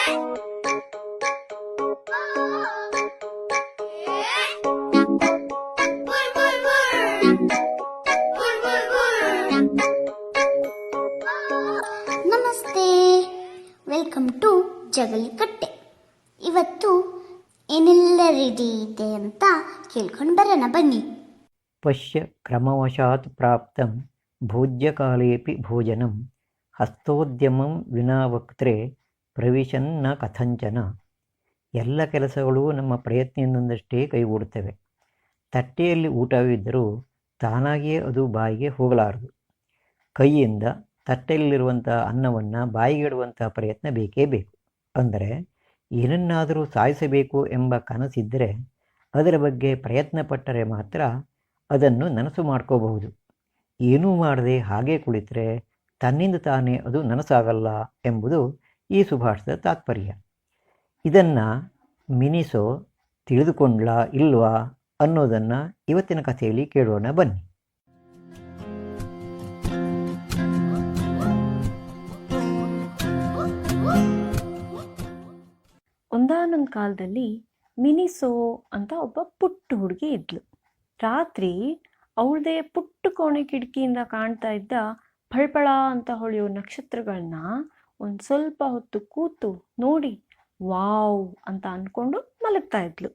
ನಮಸ್ತೆ. Welcome to Jagalikatte. ಇವತ್ತು ಏನೆಲ್ಲ ರೆಡಿ ಇದೆ ಅಂತ ಕೇಳ್ಕೊಂಡು ಬರೋಣ, ಬನ್ನಿ. ಪಶ್ಯ ಕ್ರಮವಶಾತ್ ಪ್ರಾಪ್ತಂ ಭೋಜ್ಯಕಾಲೇಪಿ ಭೋಜನಂ ಹಸ್ತೋದ್ಯಮಂ ವಿನಾ ವಕ್ತ್ರೆ ಪ್ರವಿಶನ್ನ ಕಥಂಚನ. ಎಲ್ಲ ಕೆಲಸಗಳೂ ನಮ್ಮ ಪ್ರಯತ್ನದಿಂದಷ್ಟೇ ಕೈಗೂಡುತ್ತವೆ ತಟ್ಟೆಯಲ್ಲಿ ಊಟವಿದ್ದರೂ ತಾನಾಗಿಯೇ ಅದು ಬಾಯಿಗೆ ಹೋಗಲಾರದು. ಕೈಯಿಂದ ತಟ್ಟೆಯಲ್ಲಿರುವಂಥ ಅನ್ನವನ್ನು ಬಾಯಿಗಿಡುವಂಥ ಪ್ರಯತ್ನ ಬೇಕೇ ಬೇಕು. ಅಂದರೆ ಏನನ್ನಾದರೂ ಸಾಧಿಸಬೇಕು ಎಂಬ ಕನಸಿದ್ದರೆ ಅದರ ಬಗ್ಗೆ ಪ್ರಯತ್ನ ಪಟ್ಟರೆ ಮಾತ್ರ ಅದನ್ನು ನನಸು ಮಾಡ್ಕೋಬಹುದು. ಏನೂ ಮಾಡದೆ ಹಾಗೆ ಕುಳಿತರೆ ತನ್ನಿಂದ ತಾನೇ ಅದು ನನಸಾಗಲ್ಲ ಎಂಬುದು ಈ ಸುಭಾಷದ ತಾತ್ಪರ್ಯ. ಇದನ್ನು ಮಿನಿಸೋ ತಿಳಿದುಕೊಂಡ್ಲಾ ಇಲ್ವಾ ಅನ್ನೋದನ್ನು ಇವತ್ತಿನ ಕಥೆಯಲ್ಲಿ ಕೇಳೋಣ ಬನ್ನಿ. ಒಂದಾನೊಂದು ಕಾಲದಲ್ಲಿ ಮಿನಿಸೋ ಅಂತ ಒಬ್ಬ ಪುಟ್ಟ ಹುಡುಗಿ ಇದ್ಲು. ರಾತ್ರಿ ಅವಳದೇ ಪುಟ್ಟ ಕೋಣೆ ಕಿಟಕಿಯಿಂದ ಕಾಣ್ತಾ ಇದ್ದ ಫಳ್ಫಳ ಅಂತ ಹೊಳೆಯೋ ನಕ್ಷತ್ರಗಳನ್ನ ಒಂದು ಸ್ವಲ್ಪ ಹೊತ್ತು ಕೂತು ನೋಡಿ, ವಾವ್ ಅಂತ ಅಂದ್ಕೊಂಡು ಮಲಗ್ತಾ ಇದ್ಲು.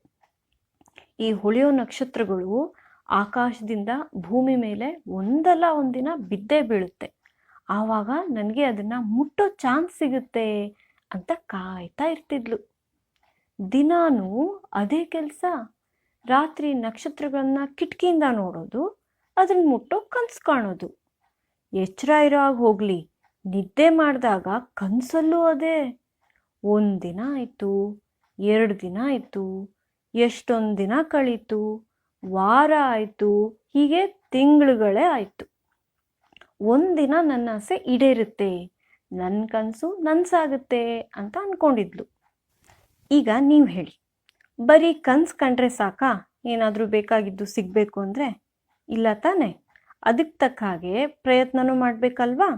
ಈ ಹೊಳೆಯೋ ನಕ್ಷತ್ರಗಳು ಆಕಾಶದಿಂದ ಭೂಮಿ ಮೇಲೆ ಒಂದಲ್ಲ ಒಂದಿನ ಬಿದ್ದೇ ಬೀಳುತ್ತೆ. ಆವಾಗ ನನಗೆ ಅದನ್ನು ಮುಟ್ಟೋ ಚಾನ್ಸ್ ಸಿಗುತ್ತೆ ಅಂತ ಕಾಯ್ತಾ ಇರ್ತಿದ್ಲು. ದಿನಾನು ಅದೇ ಕೆಲಸ. ರಾತ್ರಿ ನಕ್ಷತ್ರಗಳನ್ನ ಕಿಟಕಿಯಿಂದ ನೋಡೋದು ಅದನ್ನ ಮುಟ್ಟೋ ಕನ್ಸು ಕಾಣೋದು. ಎಚ್ಚರ ಇರೋ ಹಾಗೆ ಹೋಗಲಿ. ನಿದ್ದೆ ಮಾಡಿದಾಗ ಕನಸಲ್ಲೂ ಅದೇ. ಒಂದು ದಿನ ಆಯಿತು, ಎರಡು ದಿನ ಆಯಿತು, ಎಷ್ಟೊಂದು ದಿನ ಕಳೀತು, ವಾರ ಆಯಿತು, ಹೀಗೆ ತಿಂಗಳುಗಳೇ ಆಯಿತು. ಒಂದಿನ ನನ್ನ ಆಸೆ ಈಡೇರುತ್ತೆ ನನ್ನ ಕನಸು ನನ್ಸಾಗುತ್ತೆ ಅಂತ ಅಂದ್ಕೊಂಡಿದ್ಲು ಈಗ ನೀವು ಹೇಳಿ, ಬರೀ ಕನಸು ಕಂಡ್ರೆ ಸಾಕಾ? ಏನಾದರೂ ಬೇಕಾಗಿದ್ದು ಸಿಗಬೇಕು ಅಂದರೆ? ಇಲ್ಲ ತಾನೆ? ಅದಕ್ಕೆ ತಕ್ಕ ಹಾಗೆ ಪ್ರಯತ್ನನೂ ಮಾಡಬೇಕಲ್ವಾ?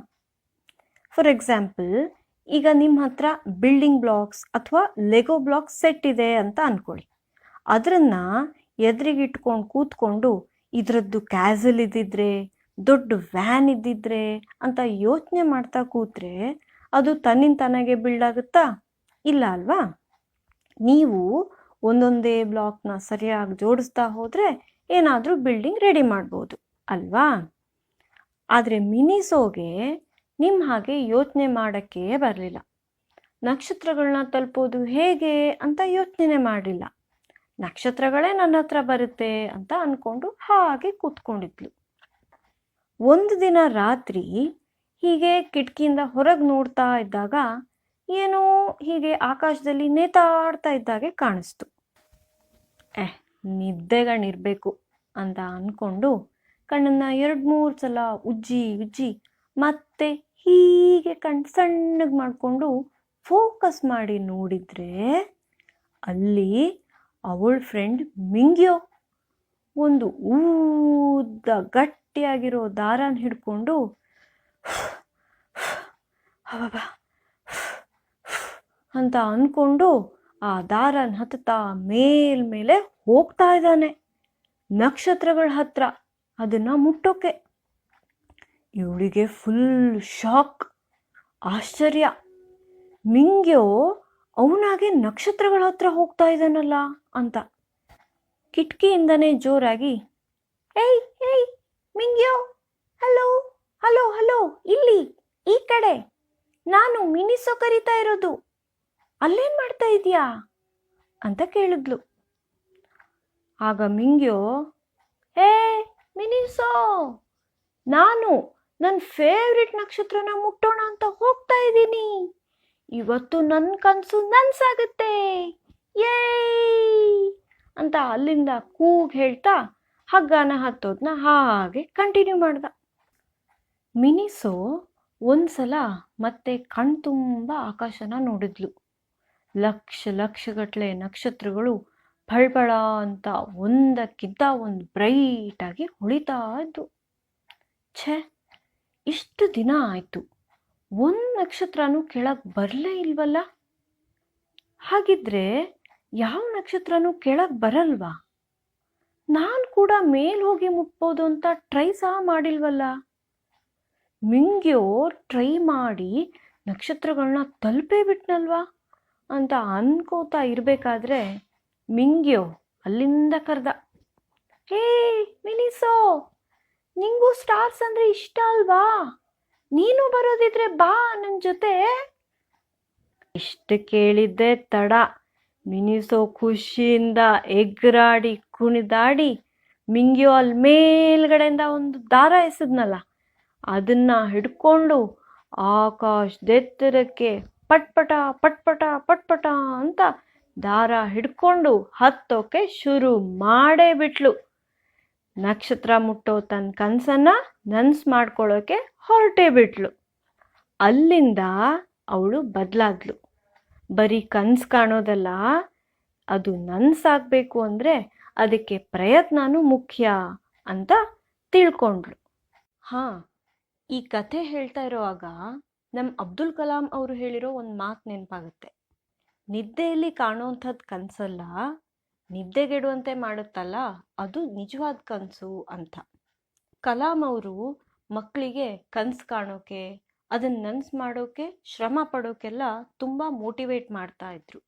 ಫಾರ್ ಎಕ್ಸಾಂಪಲ್ ಈಗ ನಿಮ್ಮ ಹತ್ರ ಬಿಲ್ಡಿಂಗ್ ಬ್ಲಾಕ್ಸ್ ಅಥವಾ ಲೆಗೋ ಬ್ಲಾಕ್ಸ್ ಸೆಟ್ ಇದೆ ಅಂತ ಅಂದ್ಕೊಳ್ಳಿ ಅದನ್ನು ಎದುರಿಗಿಟ್ಕೊಂಡು ಕೂತ್ಕೊಂಡು ಇದರದ್ದು ಕ್ಯಾಸಲ್ ಇದ್ದಿದ್ರೆ, ದೊಡ್ಡ ವ್ಯಾನ್ ಇದ್ದಿದ್ರೆ ಅಂತ ಯೋಚನೆ ಮಾಡ್ತಾ ಕೂತ್ರೆ ಅದು ತನ್ನಿಂದ ತನಗೆ ಬಿಲ್ಡ್ ಆಗುತ್ತಾ? ಇಲ್ಲ ಅಲ್ವಾ? ನೀವು ಒಂದೊಂದೇ ಬ್ಲಾಕ್ನ ಸರಿಯಾಗಿ ಜೋಡಿಸ್ತಾ ಹೋದರೆ ಏನಾದರೂ ಬಿಲ್ಡಿಂಗ್ ರೆಡಿ ಮಾಡ್ಬೋದು ಅಲ್ವಾ? ಆದರೆ ಮಿನಿಸೋಗೆ ನಿಮ್ಮ ಹಾಗೆ ಯೋಚನೆ ಮಾಡೋಕ್ಕೆ ಬರಲಿಲ್ಲ. ನಕ್ಷತ್ರಗಳನ್ನ ತಲುಪೋದು ಹೇಗೆ ಅಂತ ಯೋಚನೆ ಮಾಡಲಿಲ್ಲ. ನಕ್ಷತ್ರಗಳೇ ನನ್ನ ಹತ್ರ ಬರುತ್ತೆ ಅಂತ ಅಂದ್ಕೊಂಡು ಹಾಗೆ ಕೂತ್ಕೊಂಡಿದ್ಲು. ಒಂದು ದಿನ ರಾತ್ರಿ ಹೀಗೆ ಕಿಟಕಿಯಿಂದ ಹೊರಗೆ ನೋಡ್ತಾ ಇದ್ದಾಗ ಏನೋ ಹೀಗೆ ಆಕಾಶದಲ್ಲಿ ನೇತಾಡ್ತಾ ಇದ್ದಾಗೆ ಕಾಣಿಸ್ತು. ಎಹ್ ನಿದ್ದೆಗಳಿರಬೇಕು ಅಂತ ಅಂದ್ಕೊಂಡು ಕಣ್ಣನ್ನು ಎರಡು ಮೂರು ಸಲ ಉಜ್ಜಿ ಉಜ್ಜಿ ಮತ್ತೆ ಹೀಗೆ ಕಣ್ ಸಣ್ಣಗೆ ಮಾಡಿಕೊಂಡು ಫೋಕಸ್ ಮಾಡಿ ನೋಡಿದರೆ ಅಲ್ಲಿ ಅವಳ ಫ್ರೆಂಡ್ ಮಿಂಗ್ಯೋ ಒಂದು ಊದ್ದ ಗಟ್ಟಿಯಾಗಿರೋ ದಾರನ ಹಿಡ್ಕೊಂಡು ಹಬಬ ಅಂತ ಅಂದ್ಕೊಂಡು ಆ ದಾರನ ಹತ್ತುತ್ತಾ ಮೇಲ್ಮೇಲೆ ಹೋಗ್ತಾ ಇದ್ದಾನೆ. ನಕ್ಷತ್ರಗಳ ಹತ್ರ. ಅದನ್ನು ಮುಟ್ಟೋಕೆ ಇವಳಿಗೆ ಫುಲ್ ಶಾಕ್ ಆಶ್ಚರ್ಯ. ಮಿಂಗ್ಯೋ ಅವನಾಗೆ ನಕ್ಷತ್ರಗಳ ಹತ್ರ ಹೋಗ್ತಾ ಇದ್ದಾನಲ್ಲ ಅಂತ. ಕಿಟಕಿಯಿಂದನೇ ಜೋರಾಗಿ, ಏಯ್ ಏಯ್, ಮಿಂಗ್ಯೋ, ಹಲೋ ಹಲೋ ಹಲೋ, ಇಲ್ಲಿ, ಈ ಕಡೆ. ನಾನು ಮಿನಿಸೋ ಕರಿತಾ ಇರೋದು. ಅಲ್ಲೇನ್ ಮಾಡ್ತಾ ಇದೀಯಾ ಅಂತ ಕೇಳಿದ್ಲು. ಆಗ ಮಿಂಗ್ಯೋ, ಹೇ, ಮಿನಿಸೋ, ನಾನು ನನ್ನ ಫೇವ್ರೆಟ್ ನಕ್ಷತ್ರನ ಮುಟ್ಟೋಣ ಅಂತ ಹೋಗ್ತಾ ಇದ್ದೀನಿ. ಇವತ್ತು ನನ್ನ ಕನಸು ನನ್ಸಾಗುತ್ತೆ. ಏಯ್ ಅಂತ ಅಲ್ಲಿಂದ ಕೂಗ್ ಹೇಳ್ತಾ ಹಗ್ಗನ ಹತ್ತೋದನ್ನ ಹಾಗೆ ಕಂಟಿನ್ಯೂ ಮಾಡ್ದ. ಮಿನಿಸೋ ಒಂದ್ಸಲ ಮತ್ತೆ ಕಣ್ತುಂಬ ಆಕಾಶನ ನೋಡಿದ್ಲು. ಲಕ್ಷ ಲಕ್ಷಗಟ್ಟಲೆ ನಕ್ಷತ್ರಗಳು ಫಳಫಳ ಅಂತ ಒಂದಕ್ಕಿಂತ ಒಂದು ಬ್ರೈಟಾಗಿ ಹೊಳಿತಾ ಇದ್ವು. ಛೇ! ಇಷ್ಟು ದಿನ ಆಯಿತು. ಒಂದು ನಕ್ಷತ್ರನೂ ಕೆಳಗೆ ಬರಲೇ ಇಲ್ವಲ್ಲ? ಹಾಗಿದ್ರೆ ಯಾವ ನಕ್ಷತ್ರನೂ ಕೆಳಗೆ ಬರಲ್ವಾ? ನಾನು ಕೂಡ ಮೇಲ್ ಹೋಗಿ ಮುಟ್ಬೋದು ಅಂತ ಟ್ರೈ ಸಹ ಮಾಡಿಲ್ವಲ್ಲ? ಮಿಂಗ್ಯೋ ಟ್ರೈ ಮಾಡಿ ನಕ್ಷತ್ರಗಳನ್ನ ತಲುಪೇ ಬಿಟ್ನಲ್ವಾ? ಅಂತ ಅನ್ಕೋತಾ ಇರಬೇಕಾದ್ರೆ ಮಿಂಗ್ಯೋ ಅಲ್ಲಿಂದ ಕರೆದ. ಹೇ ಮಿನಿಸೋ ನಿಂಗೂ ಸ್ಟಾರ್ಸ್ ಅಂದ್ರೆ ಇಷ್ಟ ಅಲ್ವಾ? ನೀನು ಬರೋದಿದ್ರೆ ಬಾ ನನ್ನ ಜೊತೆ. ಇಷ್ಟು ಕೇಳಿದ್ದೆ ತಡ. ಮಿನಿಸೋ ಖುಷಿಯಿಂದ ಎಗ್ರಾಡಿ, ಕುಣಿದಾಡಿ, ಮಿಂಗ್ಯೋ ಅಲ್ಲಿ ಮೇಲ್ಗಡೆಯಿಂದ ಒಂದು ದಾರ ಎಸೆದ್ನಲ್ಲ, ಅದನ್ನ ಹಿಡ್ಕೊಂಡು ಆಕಾಶದೆತ್ತರಕ್ಕೆ ಪಟ್ಪಟ ಪಟ್ಪಟ ಪಟ್ಪಟ ಅಂತ ದಾರ ಹಿಡ್ಕೊಂಡು ಹತ್ತೋಕೆ ಶುರು ಮಾಡೇ ಬಿಟ್ಲು. ನಕ್ಷತ್ರ ಮುಟ್ಟೋ ತನ್ನ ಕನಸನ್ನು ನನ್ಸ್ ಮಾಡ್ಕೊಳ್ಳೋಕೆ ಹೊರಟೇ ಬಿಟ್ಲು. ಅಲ್ಲಿಂದ ಅವಳು ಬದಲಾದ್ಲು. ಬರೀ ಕನ್ಸು ಕಾಣೋದಲ್ಲ, ಅದು ನನ್ಸಾಗಬೇಕು ಅಂದರೆ ಅದಕ್ಕೆ ಪ್ರಯತ್ನನೂ ಮುಖ್ಯ ಅಂತ ತಿಳ್ಕೊಂಡ್ಳು. ಹಾಂ, ಈ ಕಥೆ ಹೇಳ್ತಾ ಇರೋವಾಗ ನಮ್ಮ ಅಬ್ದುಲ್ ಕಲಾಂ ಅವರು ಹೇಳಿರೋ ಒಂದು ಮಾತು ನೆನಪಾಗುತ್ತೆ. ನಿದ್ದೆಯಲ್ಲಿ ಕಾಣೋವಂಥದ್ದು ಕನಸಲ್ಲ ನಿದ್ದೆಗೆಡುವಂತೆ ಮಾಡುತ್ತಲ್ಲ, ಅದು ನಿಜವಾದ ಕನಸು ಅಂತ. ಕಲಾಂ ಅವರು ಮಕ್ಕಳಿಗೆ ಕನಸು ಕಾಣೋಕೆ ಅದನ್ನು ನನ್ಸು ಮಾಡೋಕೆ, ಶ್ರಮ ಪಡೋಕೆಲ್ಲ ತುಂಬ ಮೋಟಿವೇಟ್ ಮಾಡ್ತಾ ಇದ್ರು.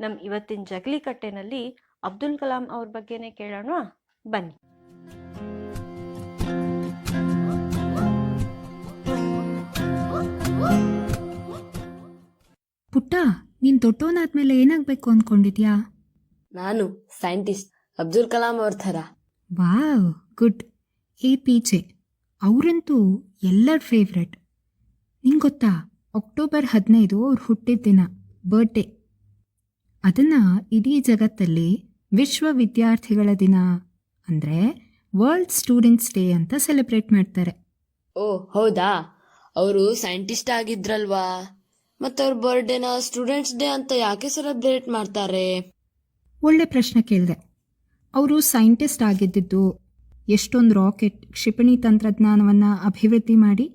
ನಮ್ಮ ಇವತ್ತಿನ ಜಗಲಿ ಕಟ್ಟೆನಲ್ಲಿ ಅಬ್ದುಲ್ ಕಲಾಂ ಅವ್ರ ಬಗ್ಗೆನೇ ಕೇಳೋಣ? ಬನ್ನಿ. ಪುಟ್ಟ, ನೀನ್ ದೊಡ್ಡವನಾದ್ಮೇಲೆ ಏನಾಗ್ಬೇಕು ಅನ್ಕೊಂಡಿದ್ಯಾ? ನಾನು ಸೈಂಟಿಸ್ಟ್ ಅಬ್ದುಲ್ ಕಲಾಂ ಅವ್ರ ಥರ. Wow good. A P J ಅವರಂತೂ ಎಲ್ಲರ ಫೇವ್ರೆಟ್. ನಿಂಗೆ ಗೊತ್ತಾ ಅಕ್ಟೋಬರ್ ಹದಿನೈದು ಅವ್ರು ಹುಟ್ಟಿದ ದಿನ ಬರ್ಡೇ ಅದನ್ನು ಇಡೀ ಜಗತ್ತಲ್ಲಿ ವಿಶ್ವ ವಿದ್ಯಾರ್ಥಿಗಳ ದಿನ ಅಂದರೆ ವರ್ಲ್ಡ್ ಸ್ಟೂಡೆಂಟ್ಸ್ ಡೇ ಅಂತ ಸೆಲೆಬ್ರೇಟ್ ಮಾಡ್ತಾರೆ. ಓ ಹೌದಾ? ಅವರು ಸೈಂಟಿಸ್ಟ್ ಆಗಿದ್ರಲ್ವಾ? ಮತ್ತೆ ಅವ್ರ ಬರ್ಡೇನ ಸ್ಟೂಡೆಂಟ್ಸ್ ಡೇ ಅಂತ ಯಾಕೆ ಸೆಲೆಬ್ರೇಟ್ ಮಾಡ್ತಾರೆ? ಒಳ್ಳೆ ಪ್ರಶ್ನೆ ಕೇಳಿದೆ. ಅವರು ಸೈಂಟಿಸ್ಟ್ ಆಗಿದ್ದಿದ್ದು ಎಷ್ಟೊಂದು ರಾಕೆಟ್, ಕ್ಷಿಪಣಿ ತಂತ್ರಜ್ಞಾನವನ್ನು ಅಭಿವೃದ್ಧಿ ಮಾಡಿ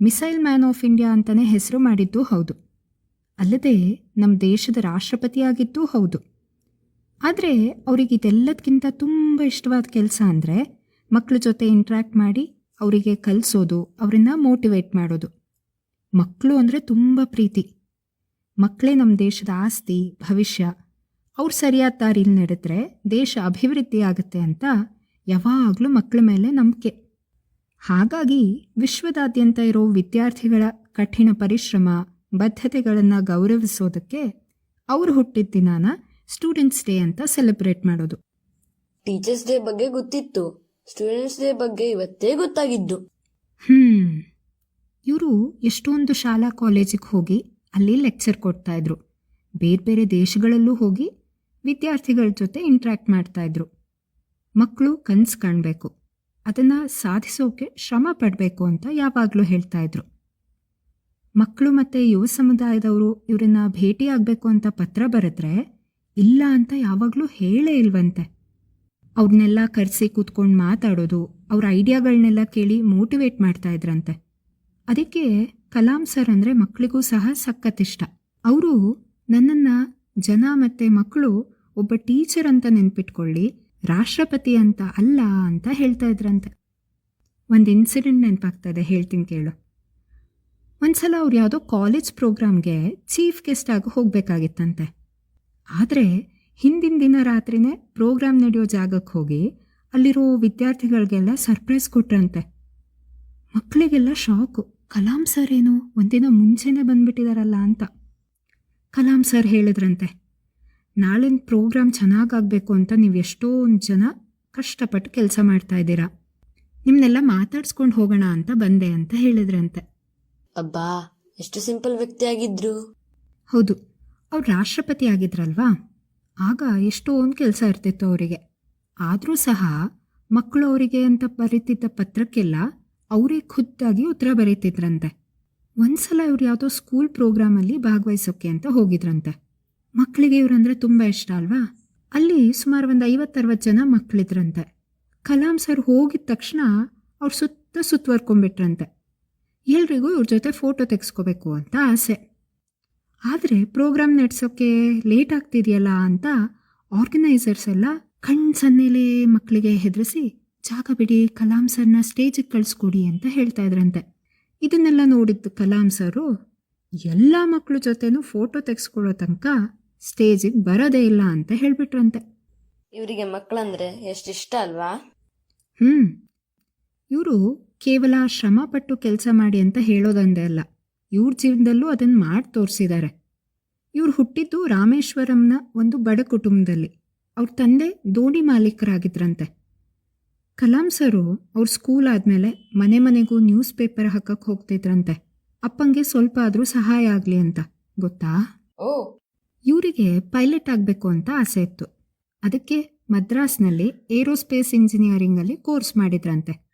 ಮಿಸೈಲ್ ಮ್ಯಾನ್ ಆಫ್ ಇಂಡಿಯಾ ಅಂತಲೇ ಹೆಸರು ಮಾಡಿದ್ದು ಹೌದು. ಅಲ್ಲದೆ ನಮ್ಮ ದೇಶದ ರಾಷ್ಟ್ರಪತಿಯಾಗಿದ್ದೂ ಹೌದು. ಆದರೆ ಅವರಿಗೆ ಇದೆಲ್ಲದಕ್ಕಿಂತ ತುಂಬ ಇಷ್ಟವಾದ ಕೆಲಸ ಅಂದರೆ ಮಕ್ಕಳ ಜೊತೆ ಇಂಟ್ರ್ಯಾಕ್ಟ್ ಮಾಡಿ ಅವರಿಗೆ ಕಲಿಸೋದು, ಅವರನ್ನು ಮೋಟಿವೇಟ್ ಮಾಡೋದು. ಮಕ್ಕಳು ಅಂದರೆ ತುಂಬ ಪ್ರೀತಿ. ಮಕ್ಕಳೇ ನಮ್ಮ ದೇಶದ ಆಸ್ತಿ, ಭವಿಷ್ಯ. ಅವ್ರು ಸರಿಯಾದ ದಾರಿಲಿ ನಡೆದ್ರೆ ದೇಶ ಅಭಿವೃದ್ಧಿ ಆಗುತ್ತೆ ಅಂತ ಯಾವಾಗಲೂ ಮಕ್ಕಳ ಮೇಲೆ ನಂಬಿಕೆ. ಹಾಗಾಗಿ ವಿಶ್ವದಾದ್ಯಂತ ಇರೋ ವಿದ್ಯಾರ್ಥಿಗಳ ಕಠಿಣ ಪರಿಶ್ರಮ ಬದ್ಧತೆಗಳನ್ನು ಗೌರವಿಸೋದಕ್ಕೆ ಅವರು ಹುಟ್ಟಿದ ದಿನಾನ ಸ್ಟೂಡೆಂಟ್ಸ್ ಡೇ ಅಂತ ಸೆಲೆಬ್ರೇಟ್ ಮಾಡೋದು. ಟೀಚರ್ಸ್ ಡೇ ಬಗ್ಗೆ ಗೊತ್ತಿತ್ತು. ಸ್ಟೂಡೆಂಟ್ಸ್ ಡೇ ಬಗ್ಗೆ ಇವತ್ತೇ ಗೊತ್ತಾಗಿದ್ದು. ಹ್ಮ್. ಇವರು ಎಷ್ಟೊಂದು ಶಾಲಾ ಕಾಲೇಜಿಗೆ ಹೋಗಿ ಅಲ್ಲಿ ಲೆಕ್ಚರ್ ಕೊಡ್ತಾ ಇದ್ರು. ಬೇರೆ ಬೇರೆ ದೇಶಗಳಲ್ಲೂ ಹೋಗಿ ವಿದ್ಯಾರ್ಥಿಗಳ ಜೊತೆ ಇಂಟ್ರ್ಯಾಕ್ಟ್ ಮಾಡ್ತಾಯಿದ್ರು ಮಕ್ಕಳು ಕನಸು ಕಾಣಬೇಕು. ಅದನ್ನು ಸಾಧಿಸೋಕೆ ಶ್ರಮ ಪಡಬೇಕು ಅಂತ ಯಾವಾಗಲೂ ಹೇಳ್ತಾ ಇದ್ರು. ಮಕ್ಕಳು ಮತ್ತು ಯುವ ಸಮುದಾಯದವರು ಇವರನ್ನ ಭೇಟಿಯಾಗಬೇಕು ಅಂತ ಪತ್ರ ಬರೆದ್ರೆ ಇಲ್ಲ ಅಂತ ಯಾವಾಗಲೂ ಹೇಳೇ ಇಲ್ವಂತೆ. ಅವ್ರನ್ನೆಲ್ಲ ಕರೆಸಿ ಕೂತ್ಕೊಂಡು ಮಾತಾಡೋದು, ಅವ್ರ ಐಡಿಯಾಗಳನ್ನೆಲ್ಲ ಕೇಳಿ ಮೋಟಿವೇಟ್ ಮಾಡ್ತಾ ಇದ್ರಂತೆ. ಅದಕ್ಕೆ ಕಲಾಂ ಸರ್ ಅಂದರೆ ಮಕ್ಕಳಿಗೂ ಸಹ ಸಖತ್ ಇಷ್ಟ. ಅವರು ನನ್ನನ್ನು ಜನ ಮತ್ತು ಮಕ್ಕಳು ಒಬ್ಬ ಟೀಚರ್ ಅಂತ ನೆನ್ಪಿಟ್ಕೊಳ್ಳಿ, ರಾಷ್ಟ್ರಪತಿ ಅಂತ ಅಲ್ಲ ಅಂತ ಹೇಳ್ತಾ ಇದ್ರಂತೆ. ಒಂದು ಇನ್ಸಿಡೆಂಟ್ ನೆನಪಾಗ್ತದೆ, ಹೇಳ್ತೀನಿ ಕೇಳು. ಒಂದ್ಸಲ ಅವ್ರು ಯಾವುದೋ ಕಾಲೇಜ್ ಪ್ರೋಗ್ರಾಮ್ಗೆ ಚೀಫ್ ಗೆಸ್ಟ್ ಆಗಿ ಹೋಗಬೇಕಾಗಿತ್ತಂತೆ. ಆದರೆ ಹಿಂದಿನ ದಿನ ರಾತ್ರಿನೇ ಪ್ರೋಗ್ರಾಮ್ ನಡೆಯೋ ಜಾಗಕ್ಕೆ ಹೋಗಿ ಅಲ್ಲಿರೋ ವಿದ್ಯಾರ್ಥಿಗಳಿಗೆಲ್ಲ ಸರ್ಪ್ರೈಸ್ ಕೊಟ್ರಂತೆ. ಮಕ್ಕಳಿಗೆಲ್ಲ ಶಾಕು ಕಲಾಂ ಸರ್ ಏನು? ಒಂದಿನ ಮುಂಚೆನೇ ಬಂದ್ಬಿಟ್ಟಿದಾರಲ್ಲ ಅಂತ. ಕಲಾಂ ಸರ್ ಹೇಳಿದ್ರಂತೆ ನಾಳಿನ ಪ್ರೋಗ್ರಾಮ್ ಚೆನ್ನಾಗಾಗಬೇಕು ಅಂತ ನೀವು ಎಷ್ಟೊಂದು ಜನ ಕಷ್ಟಪಟ್ಟು ಕೆಲಸ ಮಾಡ್ತಾ ಇದ್ದೀರಾ? ನಿಮ್ಮನ್ನೆಲ್ಲ ಮಾತಾಡ್ಸ್ಕೊಂಡು ಹೋಗೋಣ ಅಂತ ಬಂದೆ ಅಂತ ಹೇಳಿದ್ರಂತೆ. ಅಬ್ಬಾ ಎಷ್ಟು ಸಿಂಪಲ್ ವ್ಯಕ್ತಿಯಾಗಿದ್ರು ಹೌದು ಅವ್ರು ರಾಷ್ಟ್ರಪತಿ ಆಗಿದ್ರಲ್ವಾ? ಆಗ ಎಷ್ಟೊಂದು ಕೆಲಸ ಇರ್ತಿತ್ತು ಅವರಿಗೆ. ಆದರೂ ಸಹ ಮಕ್ಕಳು ಅವರಿಗೆ ಅಂತ ಬರೀತಿದ್ದ ಪತ್ರಕ್ಕೆಲ್ಲ ಅವರೇ ಖುದ್ದಾಗಿ ಉತ್ತರ ಬರೀತಿದ್ರಂತೆ. ಒಂದ್ಸಲ ಇವ್ರು ಯಾವುದೋ ಸ್ಕೂಲ್ ಪ್ರೋಗ್ರಾಮಲ್ಲಿ ಭಾಗವಹಿಸೋಕೆ ಅಂತ ಹೋಗಿದ್ರಂತೆ. ಮಕ್ಕಳಿಗೆ ಇವರಂದ್ರೆ ತುಂಬ ಇಷ್ಟ ಅಲ್ವಾ? ಅಲ್ಲಿ ಸುಮಾರು ಒಂದು ಐವತ್ತರವತ್ತು ಜನ ಮಕ್ಕಳಿದ್ರಂತೆ ಕಲಾಂ ಸರ್ ಹೋಗಿದ ತಕ್ಷಣ ಅವ್ರ ಸುತ್ತ ಸುತ್ತುವರ್ಕೊಂಡ್ಬಿಟ್ರಂತೆ. ಎಲ್ರಿಗೂ ಇವ್ರ ಜೊತೆ ಫೋಟೋ ತೆಗೆಸ್ಕೋಬೇಕು ಅಂತ ಆಸೆ. ಆದರೆ ಪ್ರೋಗ್ರಾಮ್ ನಡೆಸೋಕ್ಕೆ ಲೇಟ್ ಆಗ್ತಿದೆಯಲ್ಲ ಅಂತ ಆರ್ಗನೈಸರ್ಸ್ ಎಲ್ಲ ಕಣ್ಣು ಸನ್ನೆಲೆ ಮಕ್ಕಳಿಗೆ ಹೆದರಿಸಿ, ಜಾಗ ಬಿಡಿ, ಕಲಾಂ ಸರ್ನ ಸ್ಟೇಜಿಗೆ ಕಳಿಸ್ಕೊಡಿ ಅಂತ ಹೇಳ್ತಾ ಇದ್ರಂತೆ. ಇದನ್ನೆಲ್ಲ ನೋಡಿದ್ದು ಕಲಾಂ ಸರು ಎಲ್ಲ ಮಕ್ಕಳ ಜೊತೆನೂ ಫೋಟೋ ತೆಗೆಸ್ಕೊಳ್ಳೋ ತನಕ ಸ್ಟೇಜಿಗೆ ಬರೋದೇ ಇಲ್ಲ ಅಂತ ಹೇಳ್ಬಿಟ್ರಂತೆ. ಇವರಿಗೆ ಮಕ್ಕಳಂದ್ರೆ ಇಷ್ಟ ಅಲ್ವಾ? ಹ್ಮ್. ಇವರು ಕೇವಲ ಶ್ರಮಪಟ್ಟು ಕೆಲಸ ಮಾಡಿ ಅಂತ ಹೇಳೋದಂದೇ ಅಲ್ಲ. ಇವ್ರ ಜೀವನದಲ್ಲೂ ಅದನ್ನು ಮಾಡಿ ತೋರಿಸಿದ್ದಾರೆ ಇವ್ರು ಹುಟ್ಟಿದ್ದು ರಾಮೇಶ್ವರಂನ ಒಂದು ಬಡ ಕುಟುಂಬದಲ್ಲಿ. ಅವ್ರ ತಂದೆ ದೋಣಿ ಮಾಲೀಕರಾಗಿದ್ರಂತೆ. ಕಲಾಂ ಸರು ಅವ್ರ ಸ್ಕೂಲ್ ಆದಮೇಲೆ ಮನೆ ಮನೆಗೂ ನ್ಯೂಸ್ ಪೇಪರ್ ಹಾಕಕ್ಕೆ ಹೋಗ್ತಿದ್ರಂತೆ. ಅಪ್ಪಂಗೆ ಸ್ವಲ್ಪ ಆದರೂ ಸಹಾಯ ಆಗಲಿ ಅಂತ ಗೊತ್ತಾ? ಓ ಇವರಿಗೆ ಪೈಲಟ್ ಆಗಬೇಕು ಅಂತ ಆಸೆ ಇತ್ತು. ಅದಕ್ಕೆ ಮದ್ರಾಸ್ನಲ್ಲಿ ಏರೋಸ್ಪೇಸ್ ಇಂಜಿನಿಯರಿಂಗಲ್ಲಿ ಕೋರ್ಸ್ ಮಾಡಿದ್ರಂತೆ.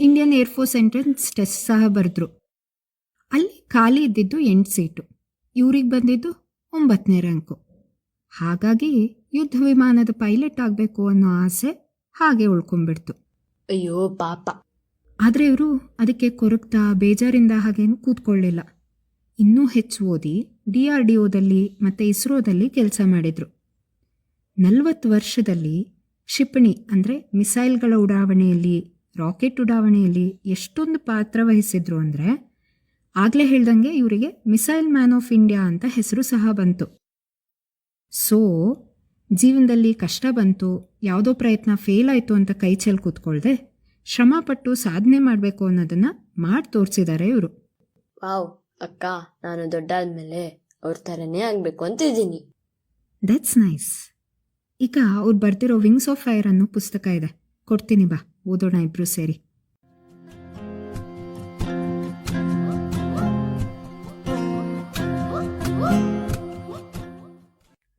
Indian air force entrance test ಸಹ ಬರೆದ್ರು. ಅಲ್ಲಿ ಖಾಲಿ ಇದ್ದಿದ್ದು ಎಂಟು ಸೀಟು. ಇವ್ರಿಗೆ ಬಂದಿದ್ದು ಒಂಬತ್ತನೇ ರ್ಯಾಂಕು. ಹಾಗಾಗಿ ಯುದ್ಧ ವಿಮಾನದ ಪೈಲಟ್ ಆಗಬೇಕು ಅನ್ನೋ ಆಸೆ ಹಾಗೆ ಉಳ್ಕೊಂಡ್ಬಿಡ್ತು. ಅಯ್ಯೋ ಪಾಪ. ಆದರೆ ಇವರು ಅದಕ್ಕೆ ಕೊರಗ್ತಾ ಬೇಜಾರಿಂದ ಹಾಗೇನು ಕೂತ್ಕೊಳ್ಳಿಲ್ಲ. ಇನ್ನೂ ಹೆಚ್ಚು ಓದಿ ಡಿ ಆರ್ ಡಿ ಒದಲ್ಲಿ ಮತ್ತು ಇಸ್ರೋದಲ್ಲಿ ಕೆಲಸ ಮಾಡಿದರು. ನಲವತ್ತು ವರ್ಷದಲ್ಲಿ ಕ್ಷಿಪಣಿ ಅಂದರೆ ಮಿಸೈಲ್ಗಳ ಉಡಾವಣೆಯಲ್ಲಿ, ರಾಕೆಟ್ ಉಡಾವಣೆಯಲ್ಲಿ ಎಷ್ಟೊಂದು ಪಾತ್ರ ವಹಿಸಿದ್ರು ಅಂದರೆ ಆಗಲೇ ಹೇಳ್ದಂಗೆ ಇವರಿಗೆ ಮಿಸೈಲ್ ಮ್ಯಾನ್ ಆಫ್ ಇಂಡಿಯಾ ಅಂತ ಹೆಸರು ಸಹ ಬಂತು. ಸೊ, ಜೀವನದಲ್ಲಿ ಕಷ್ಟ ಬಂತು, ಯಾವುದೋ ಪ್ರಯತ್ನ ಫೇಲ್ ಆಯಿತು ಅಂತ ಕೈ ಕೂತ್ಕೊಳ್ಳದೆ ಕೂತ್ಕೊಳ್ದೆ ಶ್ರಮಪಟ್ಟು ಸಾಧನೆ ಮಾಡಬೇಕು ಅನ್ನೋದನ್ನು ಮಾಡಿ ತೋರಿಸಿದ್ದಾರೆ ಇವರು. ವಾವ್. ಅಕ್ಕ ನಾನು ದೊಡ್ಡಾದ್ಮೇಲೆ ಅವ್ರ ಥರನೇ ಆಗ್ಬೇಕು ಅಂತಿದ್ದೀನಿ. ದಟ್ಸ್ ನೈಸ್ ಈಗ ಅವ್ರು ಬರ್ತಿರೋ ವಿಂಗ್ಸ್ ಆಫ್ ಫೈರ್ ಅನ್ನೋ ಪುಸ್ತಕ ಇದೆ. ಕೊಡ್ತೀನಿ ಬಾ ಓದೋಣ ಇಬ್ರು ಸೇರಿ.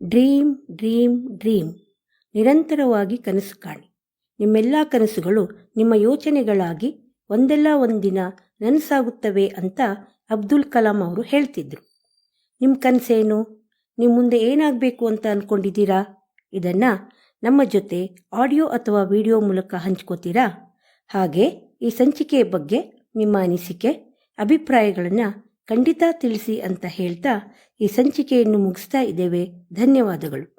ಡ್ರೀಮ್ ಡ್ರೀಮ್ ಡ್ರೀಮ್ ನಿರಂತರವಾಗಿ ಕನಸು ಕಾಣಿ. ನಿಮ್ಮೆಲ್ಲ ಕನಸುಗಳು ನಿಮ್ಮ ಯೋಚನೆಗಳಾಗಿ ಒಂದಲ್ಲ ಒಂದಿನ ನನಸಾಗುತ್ತವೆ ಅಂತ ಅಬ್ದುಲ್ ಕಲಾಂ ಅವರು ಹೇಳ್ತಿದ್ರು. ನಿಮ್ಮ ಕನಸೇನು? ನಿಮ್ಮ ಮುಂದೆ ಏನಾಗಬೇಕು ಅಂತ ಅಂದ್ಕೊಂಡಿದ್ದೀರಾ ಇದನ್ನು ನಮ್ಮ ಜೊತೆ ಆಡಿಯೋ ಅಥವಾ ವಿಡಿಯೋ ಮೂಲಕ ಹಂಚ್ಕೋತೀರಾ? ಹಾಗೆ ಈ ಸಂಚಿಕೆಯ ಬಗ್ಗೆ ನಿಮ್ಮ ಅನಿಸಿಕೆ, ಅಭಿಪ್ರಾಯಗಳನ್ನು ಖಂಡಿತ ತಿಳಿಸಿ ಅಂತ ಹೇಳ್ತಾ ಈ ಸಂಚಿಕೆಯನ್ನು ಮುಗಿಸ್ತಾ ಇದ್ದೇವೆ. ಧನ್ಯವಾದಗಳು.